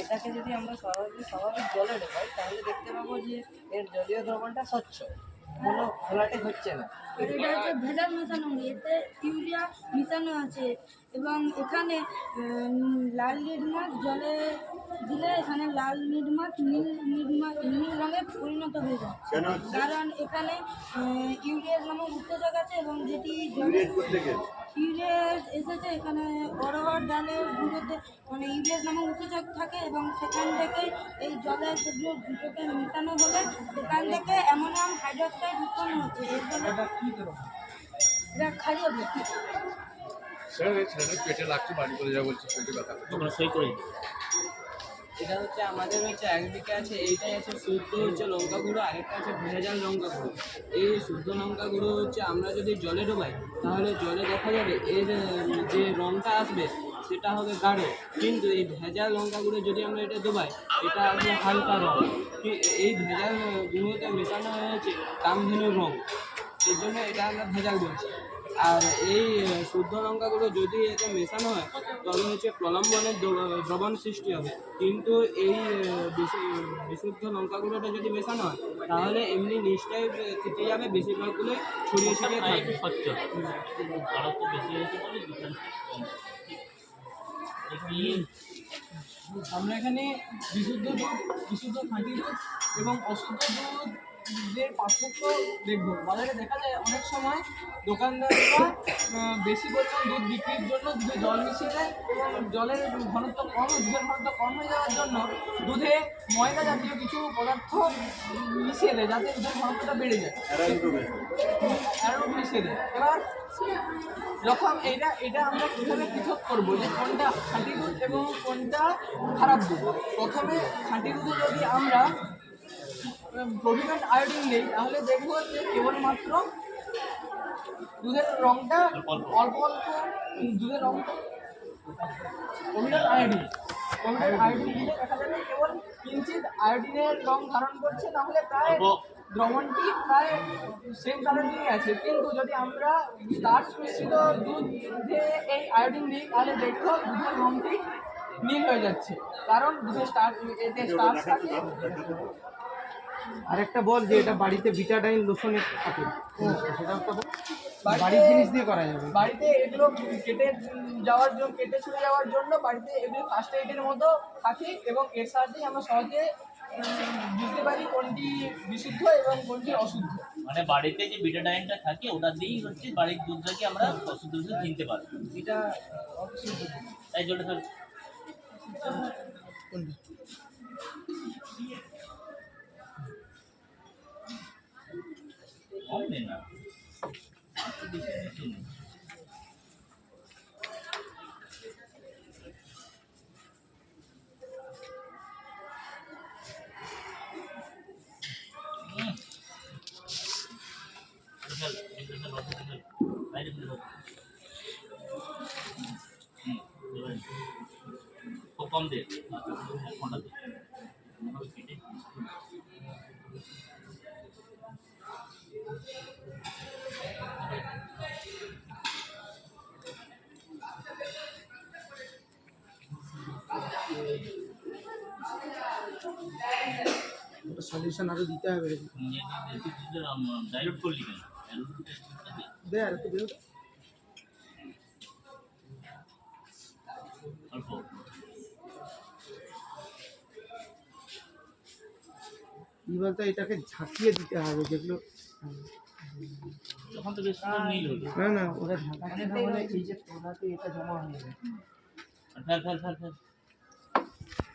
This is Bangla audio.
এটাকে যদি আমরা স্বাভাবিক স্বাভাবিক জলে ঢোকাই তাহলে দেখতে পাবো যে এর জলীয় দ্রবণটা স্বচ্ছ। কোনো ঘোলাটে হচ্ছে না। এটা হচ্ছে ভেজাল মেশানো এতে ইউরিয়া মিশানো আছে এবং এখানে লাল লিড মাছ জলে দিলে এখানে লাল লিড মাছ নীল লিড মাছ নীল রঙে পরিণত হয়ে যায়। কারণ এখানে ইউরিয়াস নামক উত্তেজক আছে এবং যেটি জলে ইউরিয়াস এসেছে এখানে অরহর ডালের গুঁড়োতে মানে ইংরেজ নামক উত্তেজক থাকে এবং সেখান থেকে এই জলের সেগুলো দুটোকে মেশানো হলে সেখান থেকে অ্যামোনিয়াম হাইড্রোক্সাইড উৎপন্ন হচ্ছে। এর জন্য এটা খালি হবে স্যার পেটে লাগছে বাড়ি করে যা বলছে পেটে ব্যথা তোমরা সই করে। এটা হচ্ছে আমাদের হচ্ছে একদিকে আছে, এইটাই আছে শুদ্ধ হচ্ছে লঙ্কা গুঁড়ো, আরেকটা আছে ভেজাল লঙ্কা গুঁড়ো। এই শুদ্ধ লঙ্কা গুঁড়ো হচ্ছে আমরা যদি জলে ডোবাই, তাহলে জলে দেখা যাবে এর, যে রঙটা আসবে সেটা হবে গাঢ়। কিন্তু এই ভেজাল লঙ্কা গুঁড়ো যদি আমরা এটা ডোবাই, এটা আসবে হালকা রঙ এই ভেজাল গুঁড়োতে মেশানো হয়েছে কামধেনুর রঙ এর জন্য এটা আমরা ভেজাল বলছি। আর এই শুদ্ধ লঙ্কাগুলো যদি এতে মেশানো হয় তবে হচ্ছে প্রলম্বনের দ্রবণ সৃষ্টি হবে। কিন্তু এই বিশুদ্ধ লঙ্কাগুলোটা যদি মেশানো হয় তাহলে এমনি নিচটাই থেকে যাবে বেশিরভাগগুলো ছড়িয়ে ছড়িয়ে থাকবে। দেখি। আমরা এখানে বিশুদ্ধ দুধ বিশুদ্ধ খাঁটি দুধ এবং অশুদ্ধ দুধের পার্থক্য দেখব। বাজারে দেখা যায় অনেক সময় দোকানদাররা বেশি পরিমাণ দুধ বিক্রির জন্য দুধে জল মিশিয়ে দেয় এবং জলের ঘনত্ব কম দুধের ঘনত্ব কম হয়ে যাওয়ার জন্য দুধে ময়দা জাতীয় কিছু পদার্থ মিশিয়ে দেয় যাতে দুধের ঘনত্বটা বেড়ে যায়। অ্যারোট মিশিয়ে দেয়। এবার যখন এটা এটা আমরা কীভাবে পৃথক করব যে কোনটা খাঁটি দুধ এবং কোনটা খারাপ দুধ? প্রথমে খাঁটি দুধে যদি আমরা প্রভিডেন্ট আয়োডিন দিই তাহলে দেখব যে কেবলমাত্র দুধের রঙটা অল্প অল্প। দুধের রঙটা প্রভিডেন্ট আয়োডিন। Provident iodine. দিলে দেখা যাবে কেবল কিঞ্চিত আয়োডিনের রং ধারণ করছে তাহলে প্রায়। দ্রবণটি প্রায় সেম কালারই আছে। কিন্তু যদি আমরা স্টার্চ মিশ্রিত দুধে এই আয়োডিন দিই তাহলে দেখব দুধের রঙটি নীল হয়ে যাচ্ছে। কারণ দুধের স্টার এতে স্টার্চ থাকে। আরেকটা বল যে এটা বাড়িতে বিটাডাইন লোশনের থাকে। সেটা একটা বাড়ির জিনিস দিয়ে করা যাবে। বাড়িতে এগুলো কেটে যাওয়ার জন্য কেটে ছুটে যাওয়ার জন্য বাড়িতে এগুলো ফার্স্ট এইডের মতো থাকে এবং এর সাহায্যে আমরা সহজে বুঝতে পারি কোনটি বিশুদ্ধ এবং কোনটি অশুদ্ধ। মানে বাড়িতে যে বিটাডাইনটা থাকে ওটা দিয়েই হচ্ছে বাড়ির দুধটাকে আমরা অশুদ্ধ দুধ কিনতে পারব। এটা অবশ্যই তাই জন্য স্যার ফেলে দাও। হুম, এবারে। খুব কম দে সলিউশন আরও দিতে হবে। ডাইরেক্ট করলি কেন? দে। দে আর একটু বেরো অল্প। কি বলতো এটাকে ঝাঁকিয়ে দিতে হবে যেগুলো তখন তো বেশ নীল হলো। না না ওরা ঝাঁকাচ্ছে না এই যে তোলাতে এটা জমা হয়ে যায় ফেল ফেল ফেল ফেল।